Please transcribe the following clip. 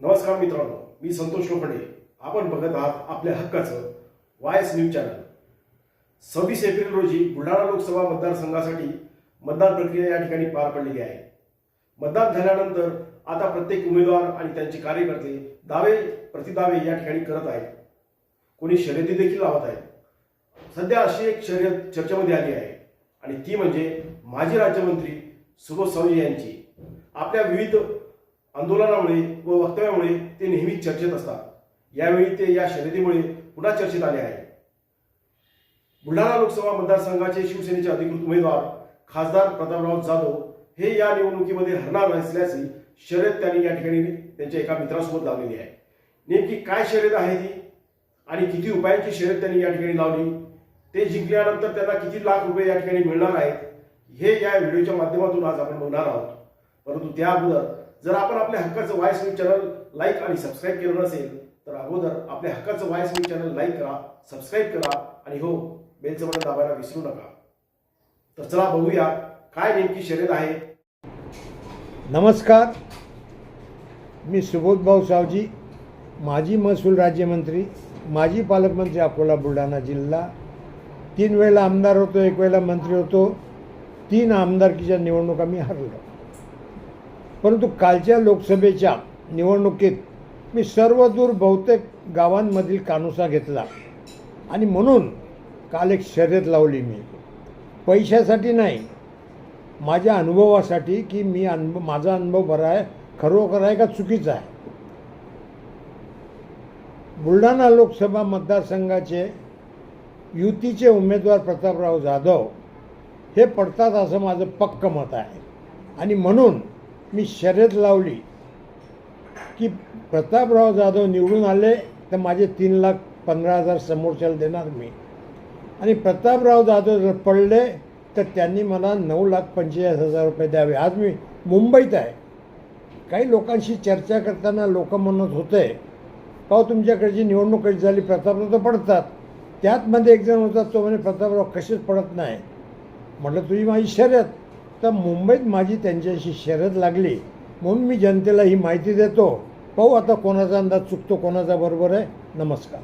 नमस्कार मित्रांनो मी संतोष लोखंडे. आपण बघत आहात आपल्या हक्काचं वायस न्यूज चॅनल सव्वीस एप्रिल रोजी बुलढाणा लोकसभा मतदारसंघासाठी मतदान प्रक्रिया या ठिकाणी पार पडलेली आहे. मतदान झाल्यानंतर आता प्रत्येक उमेदवार आणि त्यांचे कार्यकर्ते दावे प्रतिदावे या ठिकाणी करत आहेत. कोणी शर्यती देखील लावत आहेत. सध्या अशी एक शर्यत चर्चेमध्ये आली आहे आणि ती म्हणजे माजी राज्यमंत्री सुबोध सावजी यांची. आपल्या विविध आंदोलनामुळे व वक्तव्यामुळे ते नेहमी चर्चेत असतात. यावेळी ते या शर्यतीमुळे पुन्हा चर्चेत आले आहे बुलढाणा लोकसभा मतदारसंघाचे शिवसेनेचे अधिकृत उमेदवार खासदार प्रतापराव जाधव हे या निवडणुकीमध्ये हरणार नसल्याची शर्यत त्यांनी या ठिकाणी त्यांच्या एका मित्रासोबत लावलेली आहे. नेमकी काय शर्यत आहे ती आणि किती उपायांची शर्यत त्यांनी या ठिकाणी लावली ते जिंकल्यानंतर त्यांना किती लाख रुपये या ठिकाणी मिळणार आहेत हे या व्हिडिओच्या माध्यमातून आज आपण बघणार आहोत. परंतु त्या अगोदर जर आपण आपल्या हक्काचं वायस न्यूज चॅनल लाईक आणि सबस्क्राईब केलं नसेल तर अगोदर आपल्या हक्काचं वायस न्यूज चॅनल लाईक करा सबस्क्राईब करा आणि हो बेलचं बटन दाबायला विसरू नका. तर चला बघूया काय नेमकी शर्यत आहे. नमस्कार. मी सुबोधभाऊ सावजी माजी महसूल राज्यमंत्री माजी पालकमंत्री अकोला बुलढाणा जिल्हा. तीन वेळेला आमदार होतो एक वेळेला मंत्री होतो. तीन आमदारकीच्या निवडणुका मी हरलो परंतु कालच्या लोकसभेच्या निवडणुकीत मी सर्वदूर बहुतेक गावांमधील कानुसा घेतला. आणि म्हणून काल एक शर्यत लावली मी. पैशासाठी नाही माझ्या अनुभवासाठी की मी अनुभव माझा अनुभव बरा आहे खरोखर आहे का चुकीचा आहे. बुलढाणा लोकसभा मतदारसंघाचे युतीचे उमेदवार प्रतापराव जाधव हे पडतात असं माझं पक्क मत आहे. आणि म्हणून मी शर्यत लावली की प्रतापराव जाधव निवडून आले तर माझे तीन लाख पंधरा हजार समोरच्याला देणार मी. आणि प्रतापराव जाधव जर पडले तर त्यांनी मला नऊ लाख पंचेचाळीस हजार रुपये द्यावे. आज मी मुंबईत आहे. काही लोकांशी चर्चा करताना लोक म्हणत होते पाहू तुमच्याकडची निवडणूक कशी झाली प्रतापराव तर पडतात. त्यातमध्ये एक जण होता तो म्हणे प्रतापराव कसेच पडत नाही. म्हटलं तुझी माझी शर्यत. तर मुंबईत माझी त्यांच्याशी शर्यत लागली. म्हणून मी जनतेला ही माहिती देतो. पाहू आता कोणाचा अंदाज चुकतो कोणाचा बरोबर आहे. नमस्कार.